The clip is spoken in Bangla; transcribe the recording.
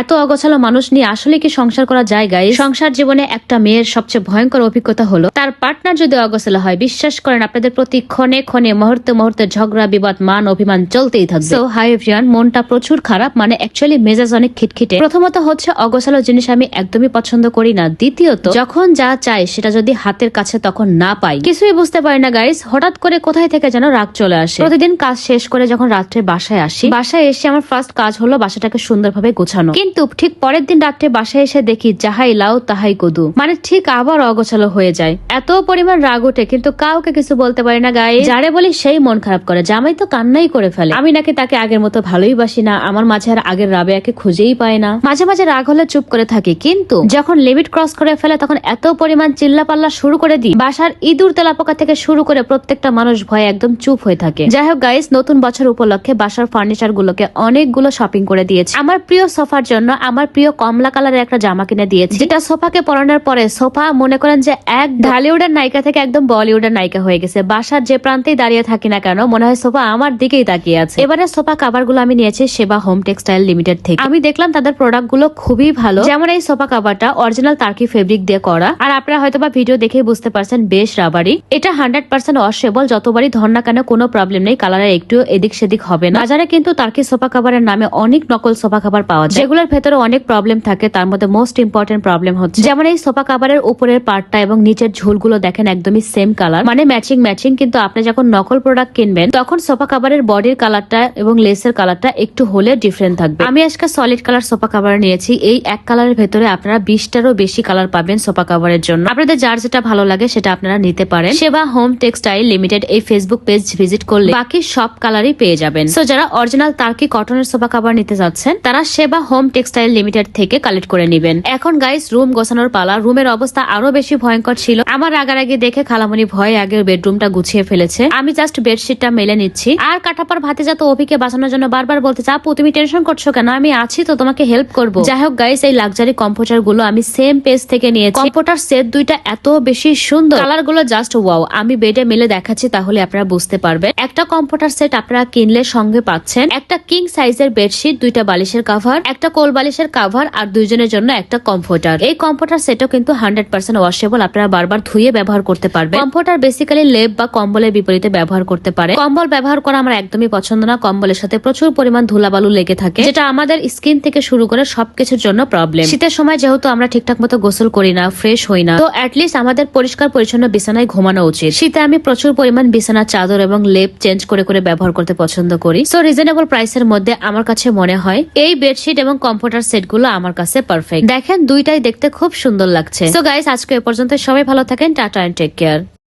এত অগোছালো মানুষ নিয়ে আসলে কি সংসার করা যায় সংসার জীবনে একটা মেয়ের সবচেয়ে ভয়ঙ্কর অভিজ্ঞতা হলো, তার পার্টনার যদি অগোছালো হয়, বিশ্বাস করেন আপনাদের প্রতি ক্ষণে ক্ষণে মুহূর্তে মুহূর্তে ঝগড়া, বিবাদ, মান, অভিমান চলতেই থাকবে। হাই এভরিওয়ান মনটা প্রচুর খারাপ মানে অ্যাকচুয়ালি মেজাজ অনেক খিটখিটে। প্রথমত হচ্ছে, অগোছালো জিনিস আমি একদমই পছন্দ করি না। দ্বিতীয়ত, যখন যা চাই সেটা যদি হাতের কাছে তখন না পাই, কিছুই বুঝতে পারি না গাইস হঠাৎ করে কোথায় থেকে যেন রাগ চলে আসে। প্রতিদিন কাজ শেষ করে যখন রাত্রে বাসায় আসি, বাসায় এসে আমার ফার্স্ট কাজ হলো বাসাটাকে সুন্দরভাবে গোছানো। কিন্তু ঠিক পরের দিন রাত্রে বাসায় এসে দেখি যাহাই লাও তাহাই কদু। মানে ঠিক আবার অগোছালো হয়ে যায়। এত পরিমাণ রাগ ওঠে, কিন্তু কাউকে কিছু বলতে পারি না গায়ে। যারে বলি সেই মন খারাপ করে, জামাই তো কান্নাই করে ফেলে। আমি নাকি তাকে আগের মতো ভালোই বাসি না, আমার মাঝে আর আগের রাবেয়াকে খুঁজেই পায় না। মাঝে মাঝে রাগ হলে চুপ করে থাকি, কিন্তু যখন লিমিট ক্রস করে ফেলে, তখন এত পরিমাণ চিল্লা পাল্লা শুরু করে দিই। বাসার ইঁদুর তেলাপোকা থেকে শুরু করে প্রত্যেকটা মানুষ ভয়ে একদম চুপ হয়ে থাকে। যাই হোক গাইস নতুন বছর উপলক্ষে বাসার ফার্নিচার গুলোকে অনেকগুলো শপিং করে দিয়েছে। আমার প্রিয় সোফার জন্য আমার প্রিয় কমলা কালারের একটা জামা কিনে দিয়েছি। যেটা সোফাকে পরানোর পরে সোফা মনে করেন যে এক ঢালিউডের নায়িকা থেকে একদম বলিউডের নায়িকা হয়ে গেছে। বাসার যে প্রান্তেই দাঁড়িয়ে থাকি না কেন, মনে হয় সোফা আমার দিকেই তাকিয়ে আছে। এবারে সোফা কাভারগুলো আমি নিয়েছি সেবা হোম টেক্সটাইল লিমিটেড থেকে। আমি দেখলাম তাদের প্রোডাক্টগুলো খুবই ভালো। যেমন এই সোফা কাভারটা অরিজিনাল তার্কি ফেব্রিক দিয়ে করা। আর আপনারা হয়তো বা ভিডিও দেখেই বুঝতে পারছেন, বেশ রাবারি এটা হান্ড্রেড পার্সেন্ট অসেবল যতবারই ধর না কেন কোনো প্রবলেম নেই। কালারে একটু এদিক সেদিক হবে না। বাজারে কিন্তু তার্কি সোফা কাভারের নামে অনেক নকল সোফা কাভার পাওয়া যায়। যেগুলোর ভেতরে অনেক প্রবলেম থাকে, তার মধ্যে মোস্ট ইম্পর্টেন্ট প্রবলেম হচ্ছে, যেমন এই সোফা কাভারের উপরের পার্টটা এবং নিচের ঝুলগুলো দেখেন একদমই সেম কালার মানে ম্যাচিং ম্যাচিং কিন্তু আপনি যখন নকল প্রোডাক্ট কিনবেন, তখন সোফা কাভারের বডির কালারটা এবং লেসের কালারটা একটু হলে ডিফারেন্ট থাকবে। আমি আজকে সলিড কালার সোফা কাভার নিয়েছি, এই এক কালারের ভেতরে আপনারা বিশটারও বেশি কালার পাবেন সোফা কাভারের জন্য। আপনাদের যার যেটা ভালো লাগে সেটা আপনারা নিতে পারেন। সেবা হোম টেক্সটাইল লিমিটেড এই ফেসবুক পেজ ভিজিট করলে বাকি সব কালারই পেয়ে যাবেন। সো যারা অরিজিনাল তার্কি কটনের সোফা কাভার নিতে যাচ্ছেন, তারা সেবা হোম টেক্সটাইল লিমিটেড থেকে কালেক্ট করে নেবেন। এখন গাইস রুম গোছানোর পালা। রুমের অবস্থা আরও বেশি ভয়ঙ্কর ছিল। আমার রাগারাগি দেখে খালামণি ভয় আগের বেডরুমটা গুছিয়ে ফেলেছে। আমি জাস্ট বেডশিটটা মেলে নিচ্ছি। আর কাঠাপার ভাতে যাতে অভিকে বাঁচানোর জন্য বারবার বলতে আপু, তুমি টেনশন করছ কেন? আমি আছি তো, তোমাকে হেল্প করব। যাই হোক গাইস এই লাক্সারি কম্পিউটারগুলো আমি সেম পেজ থেকে নিয়েছি। কম্পিউটার সেট দুইটা এত বেশি সুন্দর। কালারগুলো জাস্ট ওয়াও আমি বেডে মেলে দেখাচ্ছি তাহলে আপনারা বুঝতে পারবেন। একটা কম্পিউটার সেট আপনারা কিনলে সঙ্গে পাচ্ছেন। একটা কিং সাইজের বেডশিট দুইটা বালিশের কাভার একটা কোল বালিশের কাভার আর দুইজনের জন্য একটা কম্পিউটার এই কম্পিউটার সেটও কিন্তু হান্ড্রেড পার্সেন্ট ওয়াশেবল আপনারা বারবার ধুয়ে ব্যবহার করতে পারবেন। কম্পিউটার বেসিক্যালি লেপ বা কম্বলের বিপরীতে ব্যবহার করতে পারে। কম্বল ব্যবহার করা আমার একদমই পছন্দ না, কম্বলের সাথে প্রচুর পরিমাণ ধুলাবালু লেগে থাকে, যেটা আমাদের স্কিন থেকে শুরু করে সবকিছুর জন্য প্রবলেম শীতের সময় যেহেতু আমরা ঠিকঠাক মতো গোসল করি না ফ্রেশ হই না, তো অ্যাটলিস্ট আমাদের পরিষ্কার পরিচ্ছন্ন বিছানায় ঘুমানো উচিত। শীতে আমি প্রচুর পরিমাণ বিছানা চাদর এবং লেপ চেঞ্জ করে করে ব্যবহার করতে পছন্দ করি। সো রিজনেবল প্রাইসের মধ্যে আমার কাছে মনে হয়, এই বেডশিট এবং কম্পিউটার সেটগুলো আমার কাছে পারফেক্ট দেখেন, দুইটাই দেখতে খুব সুন্দর লাগছে। সো গাইস আজকে এ পর্যন্ত সবাই ভালো থাকেন। Tata and take care